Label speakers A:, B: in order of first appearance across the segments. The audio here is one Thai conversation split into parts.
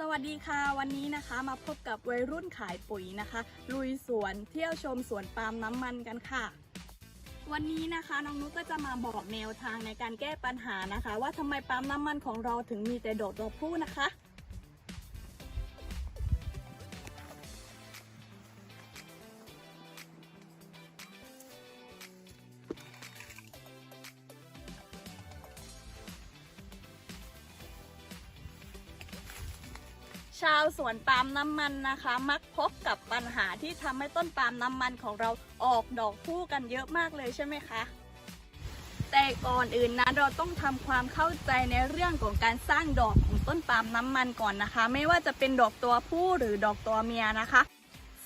A: สวัสดีค่ะ วันนี้นะคะมาพบกับวัยรุ่นขายปุ๋ยนะคะ ลุยสวนเที่ยวชมสวนปาล์มน้ำมันกันค่ะ วันนี้นะคะน้องนุ๊กก็จะมาบอกแนวทางในการแก้ปัญหานะคะ ว่าทำไมปาล์มน้ำมันของเราถึงมีแต่ดอกตัวผู้นะคะ ชาวสวนปาล์มน้ำมันนะคะ มักพบกับปัญหาที่ทำให้ต้นปาล์มน้ำมันของเราออกดอกคู่กันเยอะมากเลยใช่ไหมคะ แต่ก่อนอื่นนะเราต้องทำความเข้าใจในเรื่องของการสร้างดอกของต้นปาล์มน้ำมันก่อนนะคะ ไม่ว่าจะเป็นดอกตัวผู้หรือดอกตัวเมียนะคะ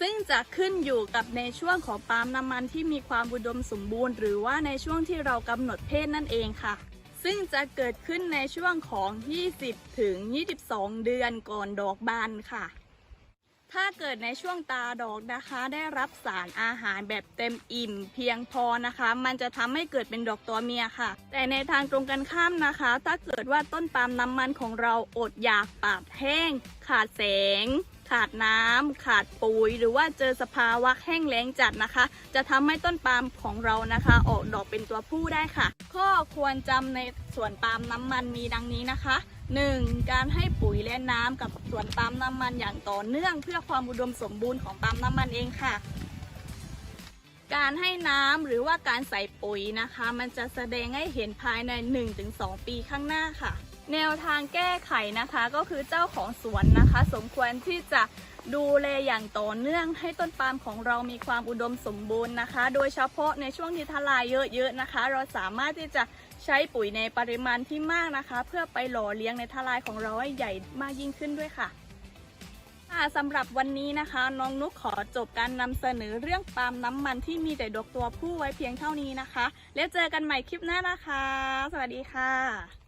A: ซึ่งจะขึ้นอยู่กับในช่วงของปาล์มน้ำมันที่มีความอุดมสมบูรณ์ หรือว่าในช่วงที่เรากำหนดเพศนั่นเองค่ะ ซึ่งจะเกิดขึ้นในช่วงของ 20 ถึง 22 เดือนก่อนดอกบานค่ะ ถ้าเกิดในช่วงตาดอกนะคะ ได้รับสารอาหารแบบเต็มอิ่มเพียงพอนะคะ มันจะทำให้เกิดเป็นดอกตัวเมียค่ะ แต่ในทางตรงกันข้ามนะคะ ถ้าเกิดว่าต้นปาล์มน้ำมันของเราอดอยากปากแห้ง ขาดแสง ขาดน้ำขาดปุ๋ย หรือว่าเจอสภาวะแห้งแล้งจัดนะคะ จะทำให้ต้นปาล์มของเรานะคะ ออกดอกเป็นตัวผู้ได้ค่ะ ข้อควรจำในสวนปาล์มน้ำมันมีดังนี้นะคะ 1. การให้ปุ๋ยและน้ำกับสวนปาล์มน้ำมันอย่างต่อเนื่อง เพื่อความอุดมสมบูรณ์ของปาล์มน้ำมันเองค่ะการให้น้ำหรือว่าการใส่ปุ๋ยนะคะ มันจะแสดงให้เห็นภายใน 1-2 ปีข้างหน้าค่ะ แนวทางแก้ไขนะคะก็คือเจ้าของสวนนะคะ สมควรที่จะดูแลอย่างต่อเนื่องให้ต้นปาล์มของเรามีความอุดมสมบูรณ์นะคะ โดยเฉพาะในช่วงที่ทลายเยอะๆนะคะ เราสามารถที่จะใช้ปุ๋ยในปริมาณที่มากนะคะ เพื่อไปหล่อเลี้ยงในทลายของเราให้ใหญ่มากยิ่งขึ้นด้วยค่ะค่ะสำหรับวันนี้นะคะ น้องนุกขอจบการนำเสนอเรื่องปาล์มน้ำมันที่มีแต่ดกตัวผู้ไว้เพียงเท่านี้นะคะ แล้วเจอกันใหม่คลิปหน้านะคะ สวัสดีค่ะ